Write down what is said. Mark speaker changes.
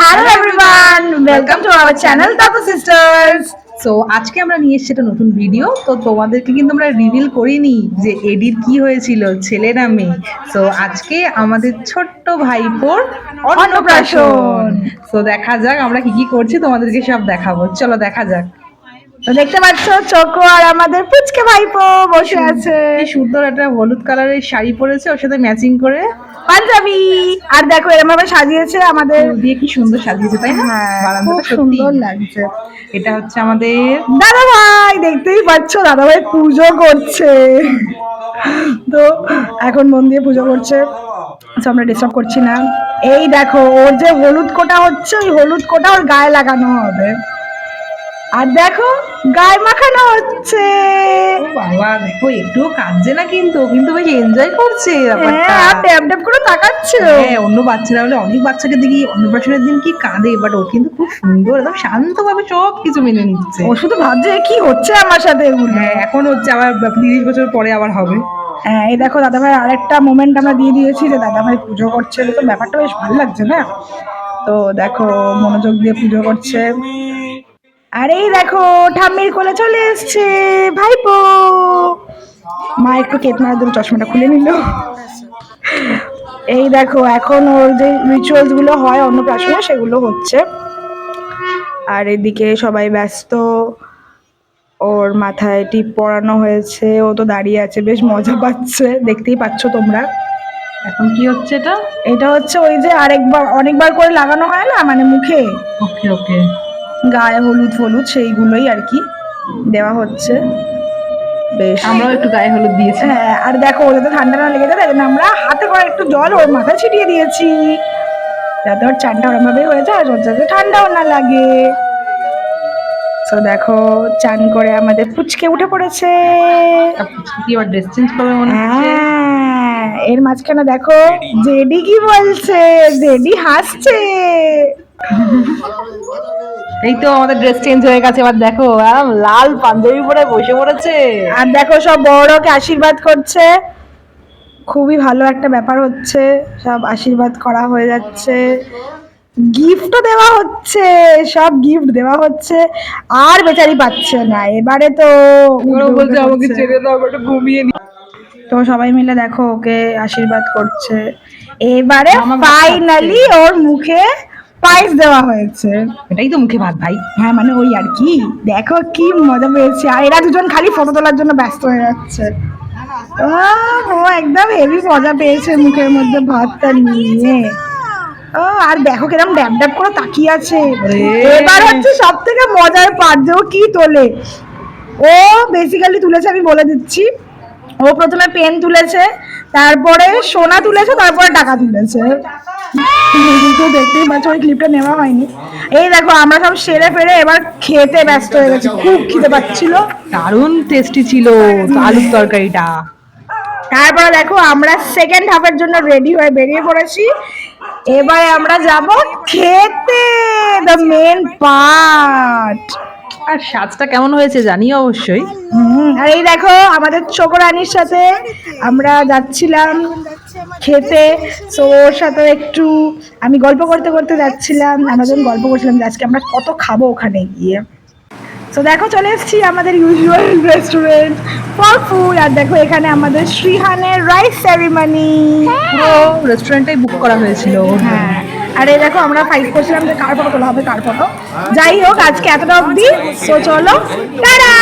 Speaker 1: Hello everyone welcome to our channel দাদা sisters
Speaker 2: so আজকে আমরা নিয়ে এসেছি একটা নতুন ভিডিও তো তোমাদেরকে কিন্তু আমরা রিভিল করিনি যে এডির কি হয়েছিল ছেলে না মেয়ে। সো আজকে আমাদের ছোট্ট ভাইপোর অন্নপ্রাশন। সো দেখা যাক আমরা কি কি করছি তোমাদেরকে সব দেখাবো। চলো দেখা যাক।
Speaker 1: তো দেখতে পাচ্ছ চোকো আর আমাদের পুচকে ভাইপো বসে আছে।
Speaker 2: সুন্দর একটা হলুদ কালারের শাড়ি পরেছে ওর সাথে ম্যাচিং করে।
Speaker 1: পাঞ্জাবি! আর দেখো এরকম ভাবে সাজিয়েছে আমাদের
Speaker 2: দিয়ে কি সুন্দর সাজিয়েছে তাই না?
Speaker 1: হ্যাঁ
Speaker 2: বারান্দাটা
Speaker 1: সুন্দর লাগছে।
Speaker 2: এটা হচ্ছে আমাদের
Speaker 1: দাদা ভাই দেখতেই পাচ্ছ দাদা ভাই পুজো করছে। তো এখন মন দিয়ে পুজো করছে আমরা ডিস্টার্ব করছি না। এই দেখো ওর যে হলুদ কোটা হচ্ছে ওই হলুদ কোটা ওর গায়ে লাগানো হবে। আর দেখো গায়ে মাখানো হচ্ছে।
Speaker 2: বাবা দেখো একটুও কাঁদছে না কিন্তু কিন্তু বেশ এনজয় করছে
Speaker 1: হ্যাঁ ট্যাপ ট্যাপ করে তাকাচ্ছে।
Speaker 2: হ্যাঁ অন্য বাচ্চারা হলে অনেক বাচ্চাকে দেখি অন্নপ্রাশনের দিন কি কাঁদে বাট ও কিন্তু খুব সুন্দর একদম শান্তভাবে সব কিছু মেনে নিচ্ছে।
Speaker 1: ও শুধু ভাবছে কি হচ্ছে আমার সাথে
Speaker 2: হ্যাঁ এখন হচ্ছে আবার তিরিশ বছর পরে আবার হবে।
Speaker 1: হ্যাঁ এই দেখো দাদা ভাই আরেকটা মোমেন্ট আমরা দিয়ে দিয়েছি যে দাদা ভাই পুজো করছে তো ব্যাপারটা বেশ ভালো লাগছে না? তো দেখো মনোযোগ দিয়ে পুজো করছে। আর এই দেখো ঠাম্মির কোলে চলে এসছে ভাইপো। মা একটু কেতনার দুটো চশমাটা খুলে নিল। এই দেখো এখন ওর যে রিচুয়ালসগুলো হয় অন্নপ্রাশনে সেগুলো হচ্ছে। আর এদিকে সবাই ব্যস্ত। ওর মাথায় টিপ পরানো হয়েছে ও তো দাঁড়িয়ে আছে বেশ মজা পাচ্ছে। দেখতেই পাচ্ছ তোমরা।
Speaker 2: এখন কি হচ্ছে এটা?
Speaker 1: এটা হচ্ছে ওই যে আরেকবার অনেকবার করে লাগানো হয় না মানে মুখে?
Speaker 2: ওকে ওকে।
Speaker 1: গায়ে হলুদ হলুদ সেইগুলোই আর কি দেওয়া হচ্ছে। বেশ।
Speaker 2: আমরাও একটু গায়ে হলুদ দিয়েছি।
Speaker 1: হ্যাঁ আর দেখো ওদের তো ঠান্ডা না লেগে যায় তাই জন্য আমরা হাতে করে একটু জল ওর মাথায় ছিটিয়ে দিয়েছি। যাতে ওর চানটা ওরম ভাবে হয়ে যায় আর ওর যাতে ঠান্ডাও না লাগে। তো দেখো চান করে আমাদের পুচকে উঠে পড়েছে।
Speaker 2: কি আবার ড্রেস চেঞ্জ করবে মনে হচ্ছে?
Speaker 1: হ্যাঁ এর মাঝখানে দেখো জেডি কি বলছে? জেডি হাসছে।
Speaker 2: এই তো আমাদের ড্রেস চেঞ্জ হয়ে গেছে এবার দেখো লাল পাঞ্জাবি পরে বসে পড়েছে।
Speaker 1: আর দেখো সব বড়কে আশীর্বাদ করছে। খুবই ভালো একটা ব্যাপার হচ্ছে সব আশীর্বাদ করা হয়ে যাচ্ছে। গিফটও দেওয়া হচ্ছে সব গিফট দেওয়া হচ্ছে। আর বেচারি পাচ্ছে না এবারে তো
Speaker 2: বলছে আমাকে ছেড়ে দাও একটু ঘুমিয়ে নি।
Speaker 1: তো সবাই মিলে দেখো ওকে আশীর্বাদ করছে। এবারে ফাইনালি ওর মুখে পায়েস দেওয়া হয়েছে।
Speaker 2: এটাই তো মুখে ভাত ভাই।
Speaker 1: হ্যাঁ মানে ওই আর কি। দেখো কি মজা পেয়েছে। আর এরা দুজন খালি ফটো তোলার জন্য ব্যস্ত হয়ে যাচ্ছে। ও একদম হেভি মজা পেয়েছে মুখের মধ্যে ভাতটা নিয়ে। ও আর দেখো কিরম ড্যাব ড্যাব করে তাকিয়ে আছে। এবার হচ্ছে সব থেকে মজার পার্ট যে কি তোলে? ও বেসিক্যালি তুলেছে আমি বলে দিচ্ছি। ও প্রথমে পেন তুলেছে তারপরে সোনা তুলেছে তারপরে টাকা তুলেছে। দেখতেই পাচ্ছ ওই ক্লিপটা নেওয়া হয়নি। এই দেখো আমরা সব সেরে ফেরে এবার খেতে ব্যস্ত হয়ে গেছি খুব খিদে পাচ্ছিল।
Speaker 2: দারুণ টেস্টি ছিল আলুর তরকারিটা।
Speaker 1: তারপরে দেখো আমরা সেকেন্ড হাফের জন্য রেডি হয়ে বেরিয়ে পড়েছি। এবারে আমরা যাব খেতে দ্য মেন পার্ট
Speaker 2: আর সাজটা কেমন হয়েছে জানিও অবশ্যই।
Speaker 1: আর এই দেখো আমাদের ছোকরানির সাথে আমরা যাচ্ছিলাম খেতে। তো ওর সাথে একটু আমি গল্প করতে করতে যাচ্ছিলাম যখন গল্প করছিলাম যে আজকে আমরা কত খাব ওখানে গিয়ে। তো দেখো চলে এসেছি আমাদের ইউজুয়াল রেস্টুরেন্ট ফর ফুড আর দেখো এখানে আমাদের শ্রীহানের রাইস সেরিমনি
Speaker 2: পুরো রেস্টুরেন্টটাই বুক করা হয়েছিল।
Speaker 1: হ্যাঁ আর এই দেখো আমরা ফাইট করছিলাম যে কার ফটো তোলা হবে, কার ফটো যাই হোক, আজকে এতটা অবধি। তো চলো, টাটা!